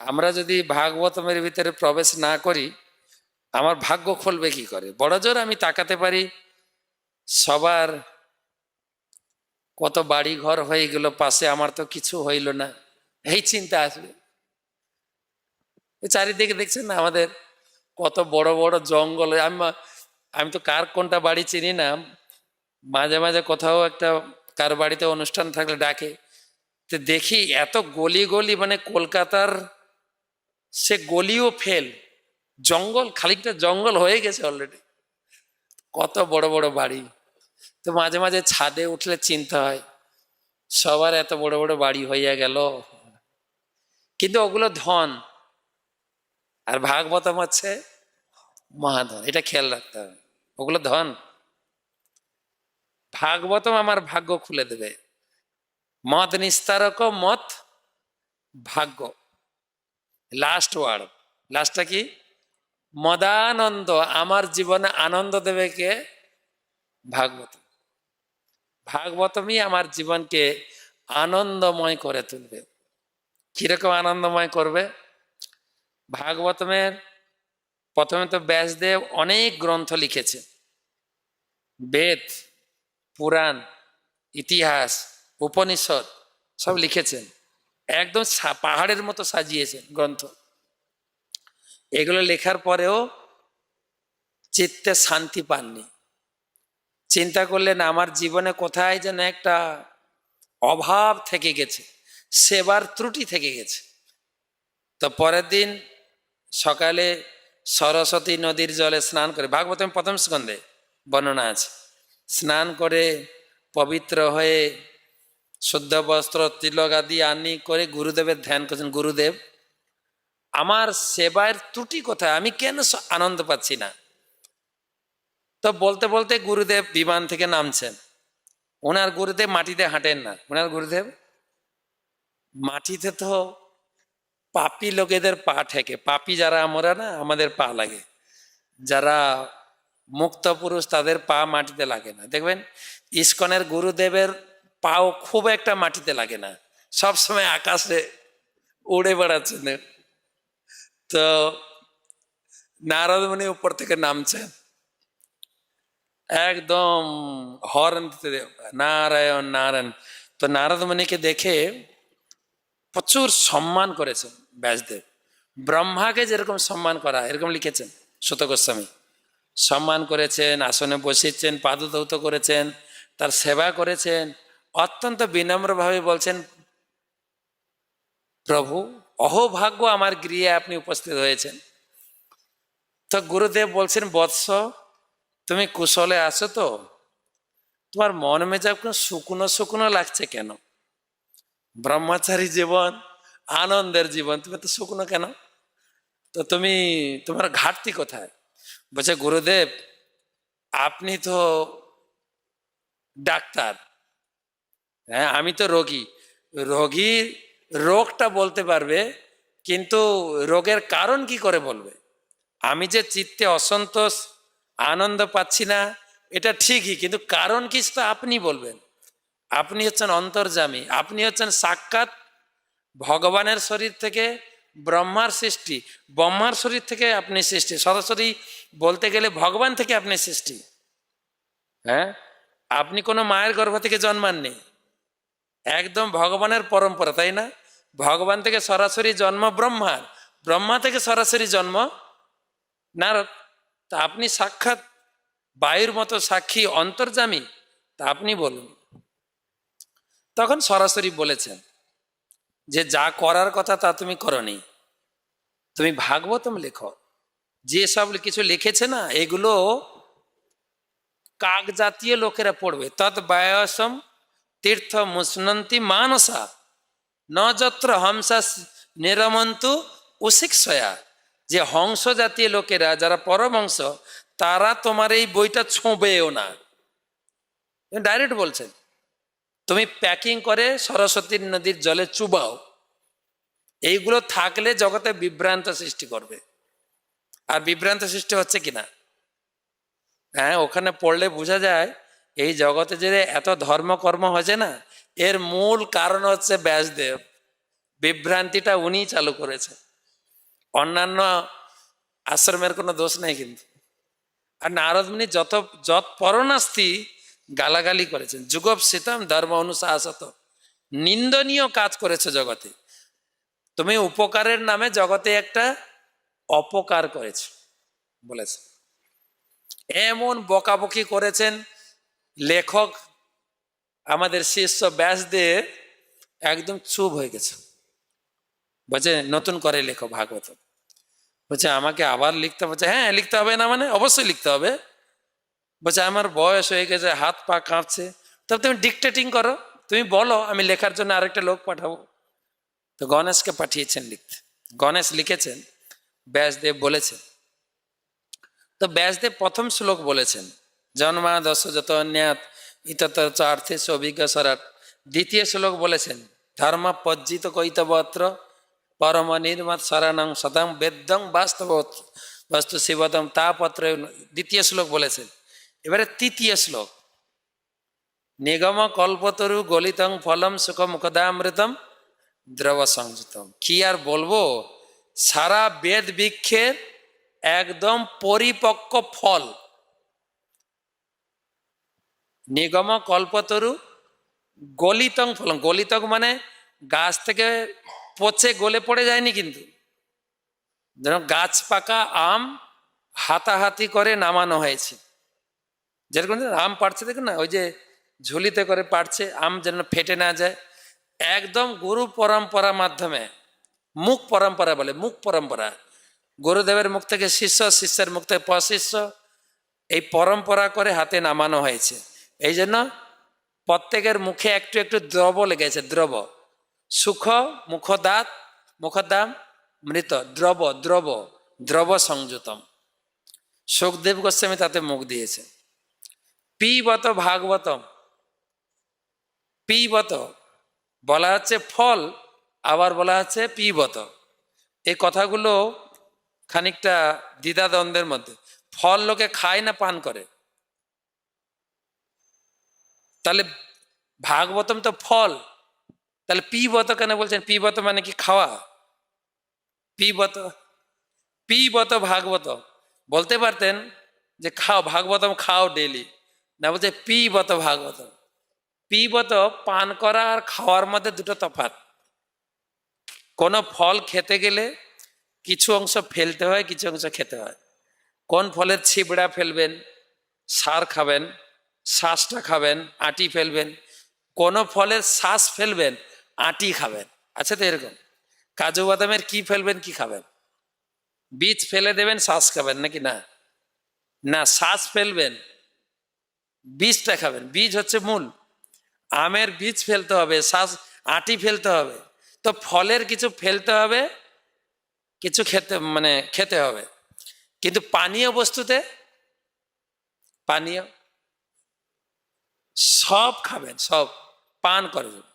আমরা যদি ভাগবতমের ভিতরে প্রবেশ না করি, আমার ভাগ্য খুলবে কি করে? বড় জোর আমি তাকাতে পারি, সবার কত বাড়ি ঘর হয়ে গেল, পাশে আমার তো কিছু হইল না। এই চিন্তা আসবে। চারিদিকে দেখছেন না আমাদের কত বড় বড় জঙ্গল। আমি আমি তো কার কোনটা বাড়ি চিনি না। মাঝে মাঝে কোথাও একটা কার বাড়িতে অনুষ্ঠান থাকলে ডাকে। তো দেখি এত গলি গলি মানে কলকাতার সে গলিও ফেল। জঙ্গল, খানিকটা জঙ্গল হয়ে গেছে অলরেডি কত বড় বড় বাড়ি। তো মাঝে মাঝে ছাদে উঠলে চিন্তা হয়, সবার এত বড় বড় বাড়ি হইয়া গেল। কিন্তু ওগুলো ধন। আর ভাগবতম হচ্ছে মহাধন, এটা খেয়াল রাখতে হবে। ওগুলো ধন। ভাগবতম আমার ভাগ্য খুলে দেবে। মত নিস্তারক, মত ভাগ্য। লাস্ট ওয়ার্ড লাস্টটা কি? মদানন্দ আমার জীবনে আনন্দ দেবে কে? ভাগবত। ভাগবতমই আমার জীবনকে আনন্দময় করে তুলবে। কীরকম আনন্দময় করবে? ভাগবতমের প্রথমে তো ব্যাসদেব অনেক গ্রন্থ লিখেছে। বেদ, পুরাণ, ইতিহাস, উপনিষদ সব লিখেছেন। একদম পাহাড়ের মতো সাজিয়েছেন গ্রন্থ। এগুলো লেখার পরেও চিত্তে শান্তি পাননি। চিন্তা করলেন, আমার জীবনে কোথায় যেন একটা অভাব থেকে গেছে, সেবার ত্রুটি থেকে গেছে। তো পরের দিন সকালে সরস্বতী নদীর জলে স্নান করে ভাগবতম প্রথম স্কন্ধে বর্ণনা আছে, স্নান করে পবিত্র হয়ে শুদ্ধ বস্ত্র, তিলক আদি আনি করে গুরুদেবের ধ্যান করছেন। গুরুদেব, আমার সেবার ত্রুটি কোথায়? আমি কেন আনন্দ পাচ্ছি না? তো বলতে বলতে গুরুদেব বিমান থেকে নামছেন। ওনার গুরুদেব মাটিতে হাঁটেন না। ওনার গুরুদেব, মাটিতে তো পাপি লোকেদের পা ঠেকে। পাপি যারা আমরা না, আমাদের পা লাগে। যারা মুক্ত পুরুষ, তাদের পা মাটিতে লাগে না। দেখবেন, ইস্কনের গুরুদেবের পাও খুব একটা মাটিতে লাগে না। সব সময় আকাশে উড়ে বেড়াচ্ছেন তো নারদমণি উপর থেকে নামছেন একদম হর্ন দিতে নারায়ণ নারায়ণ। তো নারদমণিকে দেখে প্রচুর সম্মান করেছেন ব্যাসদেব। ব্রহ্মাকে যেরকম সম্মান করা, এরকম লিখেছেন সুত গোস্বামী। সম্মান করেছেন, আসনে বসিয়েছেন পাদধৌত করেছেন, তার সেবা করেছেন অত্যন্ত বিনম্রভাবে বলছেন, প্রভু, অহোভাগ্য আমার গৃহে আপনি উপস্থিত হয়েছেন। তো গুরুদেব বলছেন, বৎস, তুমি কুশলে আছো তো? তোমার মন মেজাব কোনো শুকনো শুকনো লাগছে কেন? ব্রহ্মচারী জীবন, আনন্দের জীবন, তুমি তো শুকনো কেন? তো তুমি, তোমার ঘাটতি কোথায়? বলছে, গুরুদেব, আপনি তো ডাক্তার হ্যাঁ আমি তো রোগী। রোগী রোগটা বলতে পারবে, কিন্তু রোগের কারণ কি করে বলবে? আমি যে চিত্তে অসন্তোষ, আনন্দ পাচ্ছি না, এটা ঠিকই, কিন্তু কারণ কি সেটা আপনি বলবেন। আপনি হচ্ছেন অন্তর্জামী আপনি হচ্ছেন সাক্ষাৎ ভগবানের শরীর থেকে ব্রহ্মার সৃষ্টি। ব্রহ্মার শরীর থেকে আপনি সৃষ্টি, সরাসরি বলতে গেলে ভগবান থেকে আপনি সৃষ্টি। হ্যাঁ আপনি কোনো মায়ের গর্ভ থেকে জন্মাননি। একদম ভগবানের পরম্পরা, তাই না? ভগবান থেকে সরাসরি জন্ম ব্রহ্মার, ব্রহ্মা থেকে সরাসরি জন্ম নারদ। তা আপনি সাক্ষাৎ বায়ুর মতো সাক্ষী অন্তর্জামী তা আপনি বলুন। তখন সরাসরি বলেছেন যে, যা করার কথা তা তুমি করনি। তুমি ভাগবতম লেখো। যে সব কিছু লিখেছে না, এগুলো কাক জাতীয় লোকেরা পড়বে। তৎ বায়সম তীর্থ মুসনন্তি মানসা। ন যত্র হংসা নিরমন্তু উশিক্ষয়া। যে হংস জাতীয় লোকেরা যারা পরমহংস, তারা তোমার এই বইটা ছোঁবেও না। ডাইরেক্ট বলছেন। তুমি প্যাকিং করে সরস্বতী নদীর জলে চুবাও। এইগুলো থাকলে জগতে বিভ্রান্ত সৃষ্টি করবে। আর বিভ্রান্ত সৃষ্টি হচ্ছে কিনা? হ্যাঁ ওখানে পড়লে বোঝা যায় এই জগতে যে এত ধর্মকর্ম হয়েছে না, এর মূল কারণ হচ্ছে ব্যাসদেব। বিভ্রান্তিটা উনিই চালু করেছেন অন্যান্য আশ্রমের কোনো দোষ নেই কিন্তু। আর নারদ মুনি যত যত পরনাস্তি গালাগালি করেছেন যুগব সীতাম ধর্ম অনুশাসত নিন্দনীয় কাজ করেছে জগতে। তুমি উপকারের নামে জগতে একটা অপকার করেছ, বলেছে। এমন বকাবকি করেছেন লেখক আমাদের শিষ্য ব্যাসদের একদম চুপ হয়ে গেছে। বলছে, নতুন করে লেখো ভাগবত। বলছে, আমাকে আবার লিখতে বলছে হ্যাঁ লিখতে হবে না মানে? অবশ্যই লিখতে হবে। বলছে, আমার বয়স হয়ে গেছে, হাত পা কাঁপছে। তবে তুমি ডিকটেটিং করো। তুমি বলো, আমি লেখার জন্য আরেকটা লোক পাঠাবো। তো গণেশকে পাঠিয়েছেন লিখতে। গণেশ লিখেছেন, ব্যাসদেব বলেছেন। তো ব্যাসদেব প্রথম শ্লোক বলেছেন জন্মা দশ যত অন্যাত ইতত অর্থে অভিজ্ঞ সরাট দ্বিতীয় শ্লোক বলেছেন, ধর্ম পজ্জিত কৈতবত্র পরম নির্মত শরণং সদম বেদং বাস্তব বস্তু শিবদম তাপত্র দ্বিতীয় শ্লোক বলেছেন। এবারে তৃতীয় শ্লোক, নিগম কল্পতরু গলিতং ফলম সুখ মুখদামৃতম দ্রব সংযুতম কি আর বলব? সারা বেদ বৃক্ষের একদম পরিপক্ক ফল। নিগম কল্পতরু গলিতং ফলম গলিতং মানে গাছ থেকে পচে গলে পড়ে যায়নি কিন্তু। যেন গাছ পাকা আম হাতাহাতি করে নামানো হয়েছে। যেরকম আম পাড়ছে, দেখুন না, ওই যে ঝুলিতে করে পাড়ছে, আম যেন ফেটে না যায়। একদম গুরু পরম্পরা মাধ্যমে, মুখ পরম্পরা বলে, মুখ পরম্পরা। গুরুদেবের মুখ থেকে শিষ্য, শিষ্যের মুখ থেকে পশিষ্য এই পরম্পরা করে হাতে নামানো হয়েছে। এই জন্য প্রত্যেকের মুখে একটু একটু দ্রব লেগেছে দ্রব সুখ, মুখদাত, মুখদাম, মৃত দ্রব দ্রব দ্রব সংযুতম। সুখদেব গোস্বামী তাতে মুখ দিয়েছে। পিবত ভাগবতম। পিবত বলা হচ্ছে ফল, আবার বলা হচ্ছে পিবত। এই কথাগুলো খানিকটা দ্বিধাদ্বন্দ্বের মধ্যে। ফল লোকে খায় না, পান করে। তাহলে ভাগবতম তো ফল। তাহলে পিবত কেন বলছেন? পিবত মানে কি খাওয়া? পিবত পিবত ভাগবত। বলতে পারতেন যে খাও, ভাগবতম খাও ডেলি না বলছে পিবত ভাগবতম। পিবত পান করা আর খাওয়ার মধ্যে দুটো তফাৎ। কোনো ফল খেতে গেলে কিছু অংশ ফেলতে হয়, কিছু অংশ খেতে হয়। কোন ফলের ছিবড়া ফেলবেন, সার খাবেন শ্বাসটা খাবেন, আটি ফেলবেন, কোনো ফলের শ্বাস ফেলবেন, আটি খাবেন। আচ্ছা তো এরকম? কাজু বাদামের কি ফেলবেন, কি খাবেন? বীজ ফেলে দেবেন, শ্বাস খাবেন, নাকি না? না, শ্বাস ফেলবেন, বীজটা খাবেন। বীজ হচ্ছে মূল। আমের বীজ ফেলতে হবে, শ্বাস, আটি ফেলতে হবে। তো ফলের কিছু ফেলতে হবে, কিছু খেতে মানে খেতে হবে। কিন্তু পানীয় বস্তুতে, পানীয় সব খাবেন, সব পান করে যাবেন।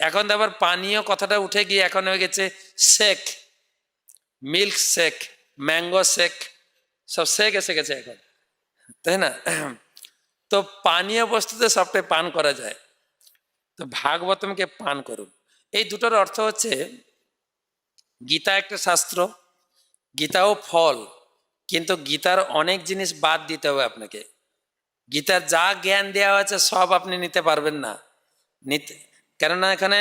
এখন আবার পানীয় কথাটা উঠে গিয়ে এখন হয়ে গেছে shake, milk shake, mango shake, সব শেক এসে গেছে এখন, তাই না? তো পানীয় বস্তুতে সবটাই পান করা যায়। তো ভাগবতমকে পান করুন। এই দুটোর অর্থ হচ্ছে, গীতা একটা শাস্ত্র, গীতাও ফল, কিন্তু গীতার অনেক জিনিস বাদ দিতে হবে আপনাকে। গীতার যা জ্ঞান দেওয়া হয়েছে, সব আপনি নিতে পারবেন না। নিতে, কেননা এখানে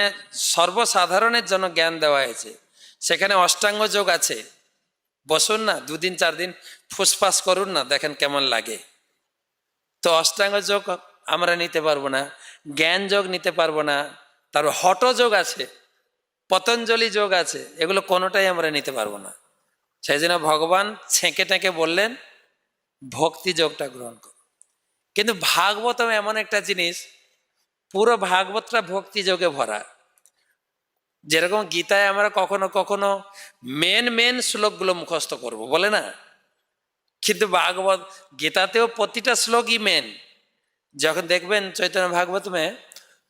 সর্বসাধারণের জন্য জ্ঞান দেওয়া হয়েছে। সেখানে অষ্টাঙ্গ যোগ আছে। বসুন না, দুদিন চার দিন ফুসফাস করুন না, দেখেন কেমন লাগে। তো অষ্টাঙ্গ যোগ আমরা নিতে পারব না, জ্ঞান যোগ নিতে পারব না, তারপর হট যোগ আছে, পতঞ্জলি যোগ আছে, এগুলো কোনোটাই আমরা নিতে পারব না। সেই জন্য ভগবান ছেঁকে টেঁকে বললেন, ভক্তি যোগটা গ্রহণ করো কিন্তু ভাগবতম এমন একটা জিনিস, পুরো ভাগবতটা ভক্তি যোগে ভরা। যেরকম গীতায় আমরা কখনো কখনো মেন মেন শ্লোকগুলো মুখস্থ করব, বলে না? কিন্তু ভাগবত, গীতাতেও প্রতিটা শ্লোকই মেন যখন দেখবেন চৈতন্য ভাগবতমে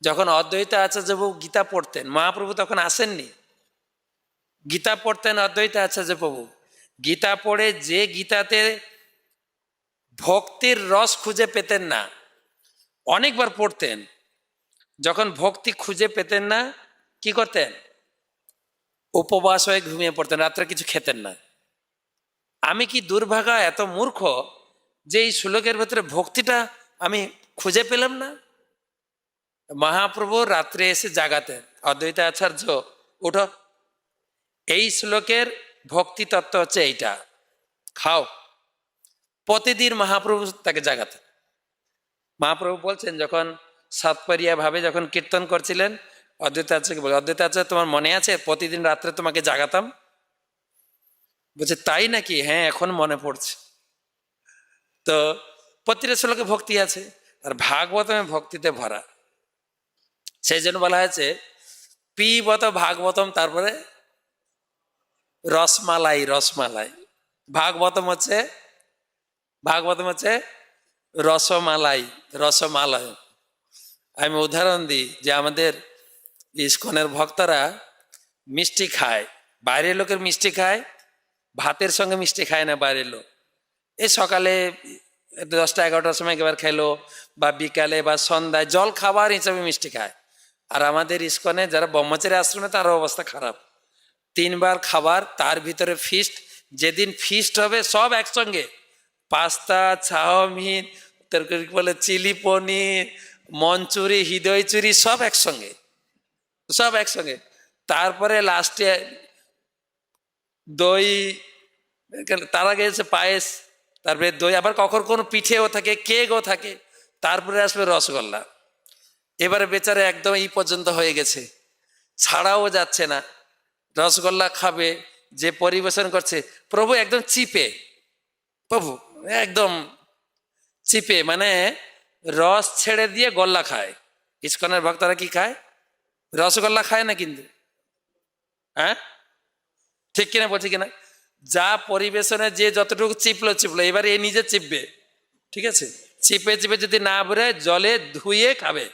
যখন অদ্বৈত আচার্যবাবু গীতা পড়তেন, মহাপ্রভু তখন আসেননি। গীতা পড়তেন অদ্বৈত আচার্যপ্রভু গীতা পড়ে যে গীতাতে ভক্তির রস খুঁজে পেতেন না। অনেকবার পড়তেন। যখন ভক্তি খুঁজে পেতেন না, কি করতেন? উপবাস হয়ে ঘুমিয়ে পড়তেন, রাত্রে কিছু খেতেন না। আমি কি দুর্ভাগা, এত মূর্খ যে এই শ্লোকের ভেতরে ভক্তিটা আমি খুঁজে পেলাম না? মহাপ্রভু রাত্রে এসে জাগাতেন, অদ্বৈত আচার্য, উঠো। এই শ্লোকের ভক্তি তত্ত্ব হচ্ছে এইটা। খাও। প্রতিদিন মহাপ্রভু তাকে জাগাতেন। মহাপ্রভু বলছেন, যখন সাতপারিয়া ভাবে যখন কীর্তন করছিলেন, অদ্বৈত আচার্যকে বলে, অদ্বৈত আচার্য, তোমার মনে আছে? প্রতিদিন রাত্রে তোমাকে জাগাতাম? বলছে, তাই নাকি? হ্যাঁ এখন মনে পড়ছে। তো প্রতিটা শ্লোকে ভক্তি আছে, আর ভাগবতমে ভক্তিতে ভরা। সেই জন্য বলা হয়েছে, পিবত ভাগবতম, তারপরে রসমালাই রসমালাই। ভাগবতম হচ্ছে ভাগবতম হচ্ছে রসমালাই, রসমালয়। আমি উদাহরণ দিই যে আমাদের ইস্কনের ভক্তরা মিষ্টি খায়। বাইরের লোকের মিষ্টি খায়, ভাতের সঙ্গে মিষ্টি খায় না বাইরের লোক। এই সকালে দশটা, এগারোটার সময় একবার খেলো বা বিকালে বা সন্ধ্যায় জল খাবার হিসাবে মিষ্টি খায়। আর আমাদের ইস্কনে যারা ব্রহ্মচারী আশ্রমে তার অবস্থা খারাপ। তিনবার খাবার, তার ভিতরে ফিস্ট যেদিন ফিস্ট হবে সব একসঙ্গে। পাস্তা চাউমিন তরকারি বলে চিলি পনির, মঞ্চুরি, হৃদয় চুরি, সব একসঙ্গে। সব একসঙ্গে। তারপরে লাস্টে দই তার এসে পায়েস, তারপরে দই, আবার কখন কোনো পিঠেও থাকে, কেকও থাকে, তারপরে আসবে রসগোল্লা। এবারে বেচারে একদম এই পর্যন্ত হয়ে গেছে। ছাড়াও যাচ্ছে না। রসগোল্লা খাবে, যে পরিবেশন করছে। প্রভু একদম চিপে। প্রভু একদম চিপে মানে রস ছেড়ে দিয়ে গল্লা খায়। ইস্কনের ভক্তরা কি খায়? রসগোল্লা খায় না কিন্তু? হ্যাঁ? ঠিক কিনা বলছি কিনা? যা পরিবেশনে যে যতটুকু চিপলো চিপলো, এবারে এ নিজে চিপবে। ঠিক আছে? চিপে চিপে যদি না বেরোয়, জলে ধুয়ে খাবে।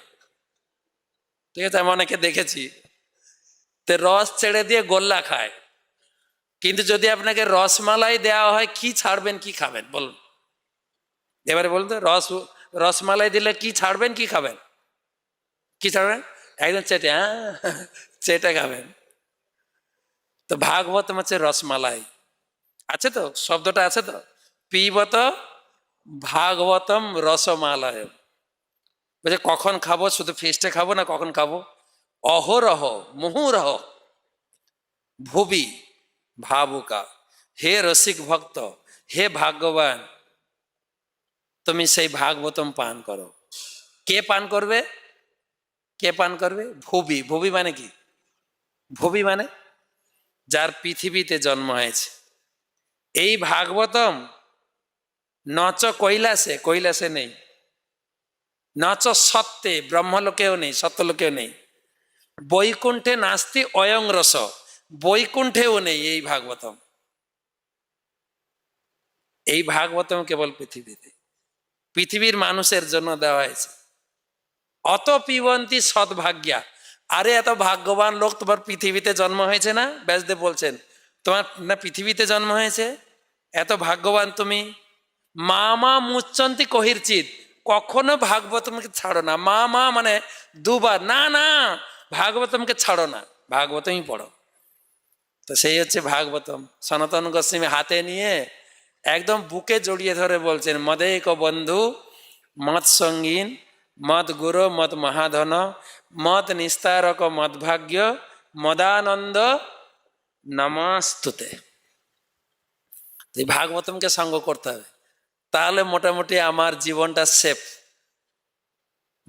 ঠিক আছে? আমি অনেকে দেখেছি। তো রস ছেড়ে দিয়ে গোল্লা খায়। কিন্তু যদি আপনাকে রসমালাই দেওয়া হয়, কি ছাড়বেন, কি খাবেন? বলুন। এবারে বলুন তো, রস, রসমালাই দিলে কি ছাড়বেন, কি খাবেন? কি ছাড়বেন? একদম চেটে হ্যাঁ চেটে খাবেন। তো ভাগবতম হচ্ছে রসমালাই। আছে তো? শব্দটা আছে তো? পিবত ভাগবতম রসমালয় বলছে, কখন খাব? শুধু ফিস্টে খাব না কখন খাব? অহরহ, মুহুরহ, ভুবি, ভাবুকা। হে রসিক ভক্ত, হে ভাগ্যবান তুমি সেই ভাগবতম পান করো। কে পান করবে? কে পান করবে? ভুবি। ভুবি মানে কি? ভুবি মানে যার পৃথিবীতে জন্ম হয়েছে। এই ভাগবতম নচ কৈলাসে কৈলাসে নেই। নচ সত্যে, ব্রহ্মলোকেও নেই, সত্যলোকেও নেই। বৈকুণ্ঠে নাস্তি অয়ং রস, বৈকুণ্ঠেও নেই এই ভাগবতম। এই ভাগবতম কেবল পৃথিবীতে। পৃথিবীর মানুষের জন্য দেওয়া হয়েছে। অত পিবন্তী সদ্ভাগ্যা। আরে এত ভাগ্যবান লোক তোমার পৃথিবীতে জন্ম হয়েছে না? ব্যাসদেব বলছেন, তোমার না পৃথিবীতে জন্ম হয়েছে? এত ভাগ্যবান তুমি। মা মা কহিরচিত কখনো ভাগবতমকে ছাড়ো না। মা মা মানে দুবার। না না ভাগবতমকে ছাড়ো না। ভাগবতমই পড়ো। তো সেই হচ্ছে ভাগবতম। সনাতন গোস্বামী হাতে নিয়ে একদম বুকে জড়িয়ে ধরে বলছেন মদেক বন্ধু মত সঙ্গীন মত গুরু মত মহাধন মত নিস্তারক মত ভাগ্য, মদানন্দ নমস্তুতে। ভাগবতমকে সঙ্গ করতে হবে, তাহলে মোটামুটি আমার জীবনটা সেফ।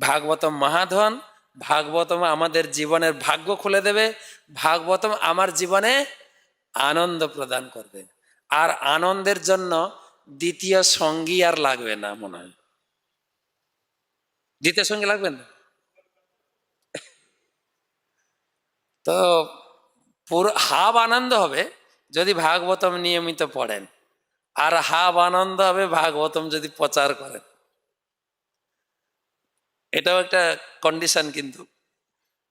ভাগবতম মহাধন, ভাগবতম আমাদের জীবনের ভাগ্য খুলে দেবে, ভাগবতম আমার জীবনে আনন্দ প্রদান করবে। আর আনন্দের জন্য দ্বিতীয় সঙ্গী আর লাগবে না, মনে হয়। দ্বিতীয় সঙ্গী লাগবে না? তো পুরো হাব আনন্দ হবে যদি ভাগবতম নিয়মিত পড়েন। আর হাব আনন্দ হবে ভাগবতম যদি প্রচার করেন। এটাও একটা কন্ডিশন কিন্তু।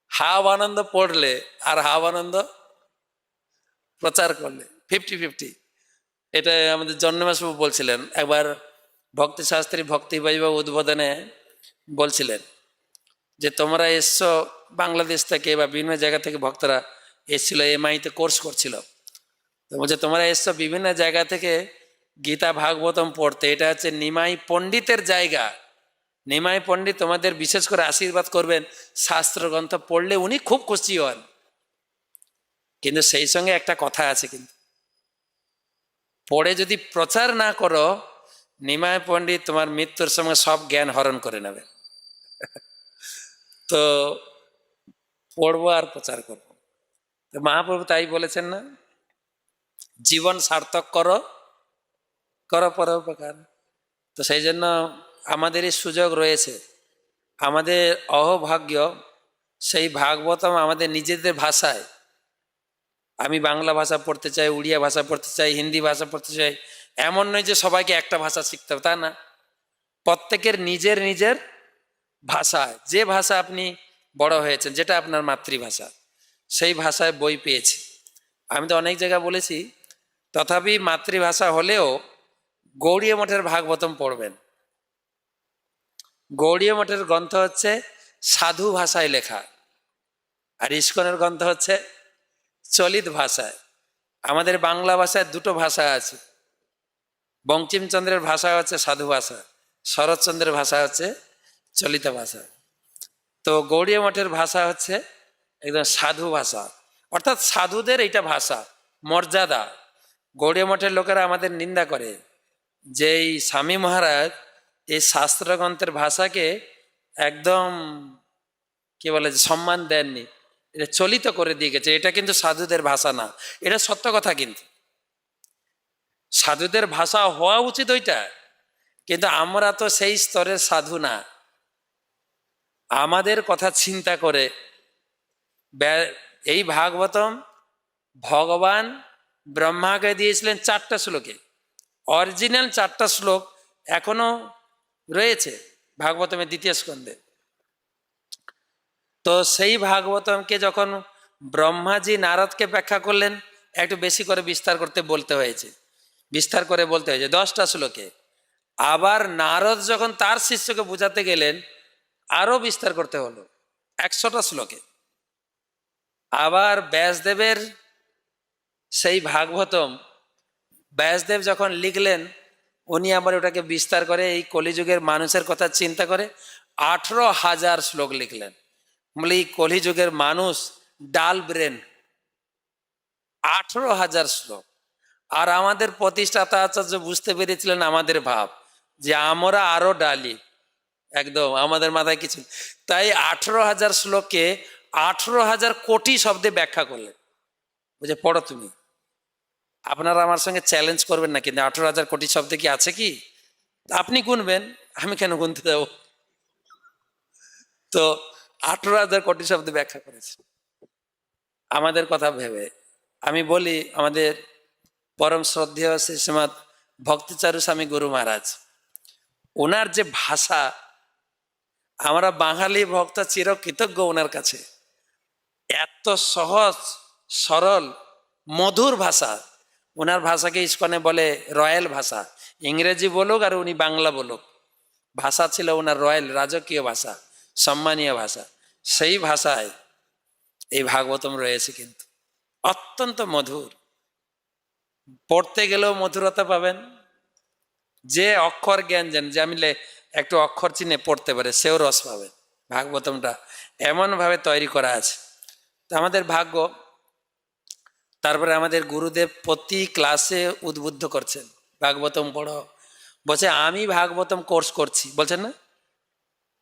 হাব আনন্দ পড়লে আর হাব আনন্দ প্রচার করলে ফিফটি ফিফটি এটা আমাদের জন্মাসবাবু বলছিলেন। একবার ভক্তি শাস্ত্রী ভক্তি উদ্বোধনে বলছিলেন যে, তোমরা এসছো বাংলাদেশ থেকে বা বিভিন্ন জায়গা থেকে ভক্তরা এসছিল এমআইতে কোর্স করছিল। তো বলছে, তোমরা এসছো বিভিন্ন জায়গা থেকে গীতা, ভাগবতম পড়তে। এটা হচ্ছে নিমাই পণ্ডিতের জায়গা। নিমাই পণ্ডিত তোমাদের বিশেষ করে আশীর্বাদ করবেন। শাস্ত্র গ্রন্থ পড়লে উনি খুব খুশি হন। কিন্তু সেই সঙ্গে একটা কথা আছে কিন্তু। পড়ে যদি প্রচার না করো নিমায় পণ্ডিত তোমার মৃত্যুর সঙ্গে সব জ্ঞান হরণ করে নেবে। তো পড়ব আর প্রচার করব। তো মহাপ্রভু তাই বলেছেন না, জীবন সার্থক করো করো পরোপকার। তো সেই জন্য আমাদেরই সুযোগ রয়েছে। আমাদের অহভাগ্য, সেই ভাগবতম আমাদের নিজেদের ভাষায় আমি বাংলা ভাষা পড়তে চাই, উড়িয়া ভাষা পড়তে চাই, হিন্দি ভাষা পড়তে চাই, এমন নয় যে সবাইকে একটা ভাষা শিখতে হবে, তা না। প্রত্যেকের নিজের নিজের ভাষা, যে ভাষা আপনি বড় হয়েছেন, যেটা আপনার মাতৃভাষা, সেই ভাষায় বই পেয়েছি। আমি তো অনেক জায়গায় বলেছি, তথাপি মাতৃভাষা হলেও গৌড়ীয় মঠের ভাগবতম পড়বেন। গৌড়ীয় মঠের গ্রন্থ হচ্ছে সাধু ভাষায় লেখা। আর ইস্কনের গ্রন্থ হচ্ছে চলিত ভাষায়। আমাদের বাংলা ভাষায় দুটো ভাষা আছে। বঙ্কিমচন্দ্রের ভাষা হচ্ছে সাধু ভাষা, শরৎচন্দ্রের ভাষা হচ্ছে চলিত ভাষা। তো গৌড়ীয় মঠের ভাষা হচ্ছে একদম সাধু ভাষা। অর্থাৎ সাধুদের এইটা ভাষা, মর্যাদা। গৌড়ীয় মঠের লোকেরা আমাদের নিন্দা করে যে এই স্বামী মহারাজ এই শাস্ত্রগ্রন্থের ভাষাকে একদম, কি বলে সম্মান দেননি। এটা চলিত করে দিয়ে গেছে। এটা কিন্তু সাধুদের ভাষা না। এটা সত্য কথা কিন্তু। সাধুদের ভাষা হওয়া উচিত ওইটা। কিন্তু আমরা তো সেই স্তরের সাধু না। আমাদের কথা চিন্তা করে এই ভাগবতম ভগবান ব্রহ্মাকে দিয়েছিলেন চারটা শ্লোকে। অরিজিনাল চারটা শ্লোক এখনও রয়েছে ভাগবতমের দ্বিতীয় স্কন্ধে। তো সেই ভাগবতমকে যখন ব্রহ্মাজি নারদকে ব্যাখ্যা করলেন, একটু বেশি করে বিস্তার করতে বলতে হয়েছে। বিস্তার করে বলতে হয়েছে। দশটা শ্লোকে, আবার নারদ যখন তার শিষ্যকে বোঝাতে গেলেন আরও বিস্তার করতে হলো। একশোটা শ্লোকে, আবার ব্যাসদেবের সেই ভাগবতম, ব্যাসদেব যখন লিখলেন, উনি আবার ওটাকে বিস্তার করে এই কলিযুগের মানুষের কথা চিন্তা করে আঠেরো হাজার শ্লোক লিখলেন। বলে এই কলিযুগের মানুষ, ডাল ব্রেন। আঠেরো হাজার শ্লোক। আর আমাদের প্রতিষ্ঠাতা আচার্য বুঝতে পেরেছিলেন আমাদের ভাব, যে আমরা আরও ডালি। একদম, আমাদের মাথায় কিছু তাই আঠেরো হাজার শ্লোককে আঠেরো হাজার কোটি শব্দে ব্যাখ্যা করলেন। বুঝে পড়ো তুমি। আপনারা আমার সঙ্গে চ্যালেঞ্জ করবেন না কিন্তু আঠেরো হাজার কোটি শব্দে কি আছে কি? আপনি গুনবেন, আমি কেন গুনতে দেবো? তো আঠেরো হাজার কোটি শব্দে ব্যাখ্যা করেছে। আমাদের কথা ভেবে। আমি বলি, আমাদের পরম শ্রদ্ধেয় শ্রী শ্রীমৎ ভক্তিচারু স্বামী গুরু মহারাজ, ওনার যে ভাষা, আমরা বাঙালি ভক্ত চির কৃতজ্ঞ ওনার কাছে। এত সহজ, সরল, মধুর ভাষা। ওনার ভাষাকে ইস্কনে বলে রয়্যাল ভাষা। ইংরেজি বলুক আর উনি বাংলা বলুক। ভাষা ছিল ওনার রয়্যাল, রাজকীয় ভাষা। সম্মানীয় ভাষা, সেই ভাষায় এই ভাগবতম রয়েছে কিন্তু। অত্যন্ত মধুর। পড়তে গেলেও মধুরতা পাবেন। যে অক্ষর জ্ঞান জান যে আমি একটু অক্ষর চিনে পড়তে পারে, সেও রস পাবে ভাগবতমটা এমনভাবে তৈরি করা আছে। তো আমাদের ভাগ্য, তারপরে আমাদের গুরুদেব প্রতি ক্লাসে উদ্বুদ্ধ করছেন। ভাগবতম পড়ো। বলছে, আমি ভাগবতম কোর্স করছি। বলছেন না?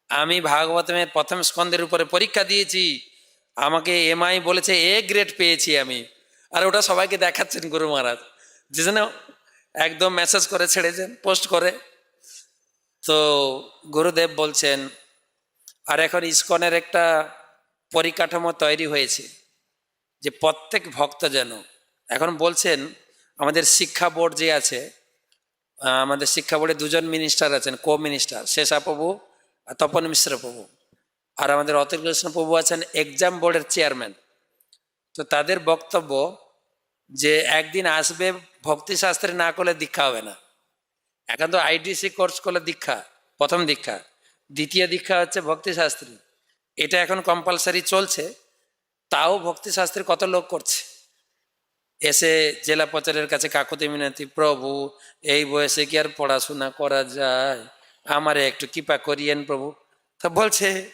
আমি ভাগবতমের প্রথম স্কন্ধের উপরে পরীক্ষা দিয়েছি। আমাকে এমআই বলেছে এ গ্রেড পেয়েছি আমি। আর ওটা সবাইকে দেখাচ্ছেন গুরু মহারাজ। যে যেন একদম মেসেজ করে ছেড়েছেন পোস্ট করে। তো গুরুদেব বলছেন, আর এখন ইস্কনের একটা পরিকাঠামো তৈরি হয়েছে, যে প্রত্যেক ভক্ত যেন এখন বলছেন, আমাদের শিক্ষা বোর্ড যে আছে আমাদের শিক্ষা বোর্ডে দুজন মিনিস্টার আছেন কো মিনিস্টার শেষা প্রভু আর তপন মিশ্র প্রভু। আর আমাদের অতুল কৃষ্ণ প্রভু আছেন এক্সাম বোর্ডের চেয়ারম্যান তো তাদের বক্তব্য যে একদিন আসবে ভক্তিশাস্ত্রে না করলে দীক্ষা হবে না। এখন তো আইডিসি কোর্স করলে দীক্ষা, প্রথম দীক্ষা। দ্বিতীয় দীক্ষা হচ্ছে ভক্তিশাস্ত্রী এটা এখন কম্পালসারি চলছে। তাও ভক্তিশাস্ত্রে কত লোক করছে? এসে জেলা প্রচারের কাছে কাকুতি মিনতি, প্রভু, এই বয়সে কি আর পড়াশোনা করা যায়? আমারে একটু কৃপা করিয়েন প্রভু। তা বলছে,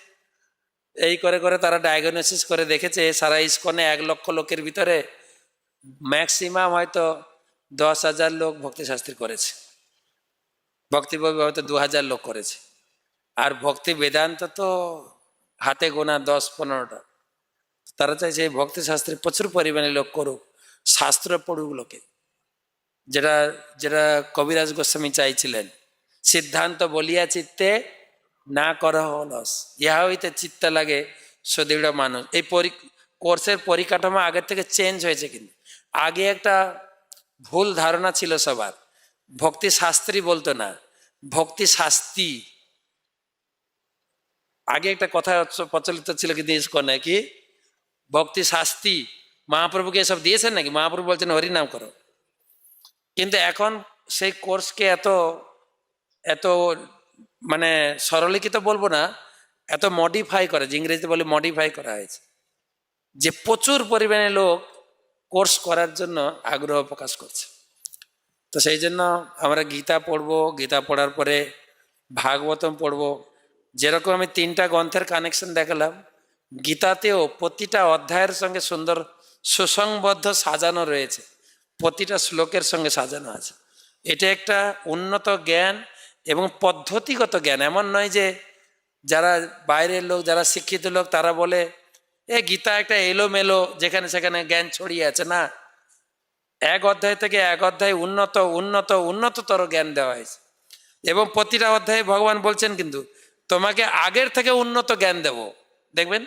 এই করে করে তারা ডায়াগনোসিস করে দেখেছে, সারা ইস্কনে এক লক্ষ লোকের ভিতরে ম্যাক্সিমাম হয়তো দশ হাজার লোক ভক্তিশাস্ত্রী করেছে। ভক্তি হয়তো দু হাজার লোক করেছে। আর ভক্তি বেদান্ত তো হাতে গোনা দশ পনেরোটা। তারা চাইছে এই ভক্তিশাস্ত্রে প্রচুর পরিমাণে লোক করুক, শাস্ত্র পড়ুক লোকে। যেটা যেটা কবিরাজ গোস্বামী চাইছিলেন। সিদ্ধান্ত বলিয়া চিত্তে না করা অলস ইহা হইতে চিত্ত লাগে সুদৃঢ় মানুষ। এই পরি, কোর্সের পরিকাঠামো আগের থেকে চেঞ্জ হয়েছে কিন্তু। আগে একটা ভুল ধারণা ছিল সবার। ভক্তি শাস্ত্রী বলতো না, ভক্তি শাস্তি। আগে একটা কথা প্রচলিত ছিল কি দেশ কনে কি ভক্তি শাস্তি। মহাপ্রভুকে এসব দিয়েছেন নাকি? মহাপ্রভু বলছেন হরি নাম করো। কিন্তু এখন সেই কোর্সকে এত এত মানে সরলীকৃত বলব না, এত মডিফাই করে, যে ইংরেজিতে বলে মডিফাই করা হয়েছে। যে প্রচুর পরিমাণে লোক কোর্স করার জন্য আগ্রহ প্রকাশ করছে। তো সেই জন্য আমরা গীতা পড়ব, গীতা পড়ার পরে ভাগবতম পড়ব। যেরকম আমি তিনটা গ্রন্থের কানেকশন দেখালাম, গীতাতেও প্রতিটা অধ্যায়ের সঙ্গে সুন্দর সুসংবদ্ধ সাজানো রয়েছে। প্রতিটা শ্লোকের সঙ্গে সাজানো আছে। এটা একটা উন্নত জ্ঞান এবং পদ্ধতিগত জ্ঞান। এমন নয় যে যারা বাইরের লোক, যারা শিক্ষিত লোক, তারা বলে, এ, গীতা একটা এলোমেলো, যেখানে সেখানে জ্ঞান ছড়িয়ে আছে। না। এক অধ্যায় থেকে এক অধ্যায় উন্নত উন্নত, উন্নততর জ্ঞান দেওয়া হয়েছে। এবং প্রতিটা অধ্যায়ে ভগবান বলছেন কিন্তু, তোমাকে আগের থেকে উন্নত জ্ঞান দেব। দেখবেন?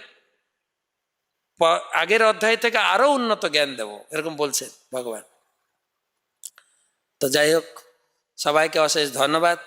আগের অধ্যায় থেকে আরও উন্নত জ্ঞান দেব, এরকম বলছেন ভগবান। তো যাই হোক, সবাইকে অশেষ ধন্যবাদ।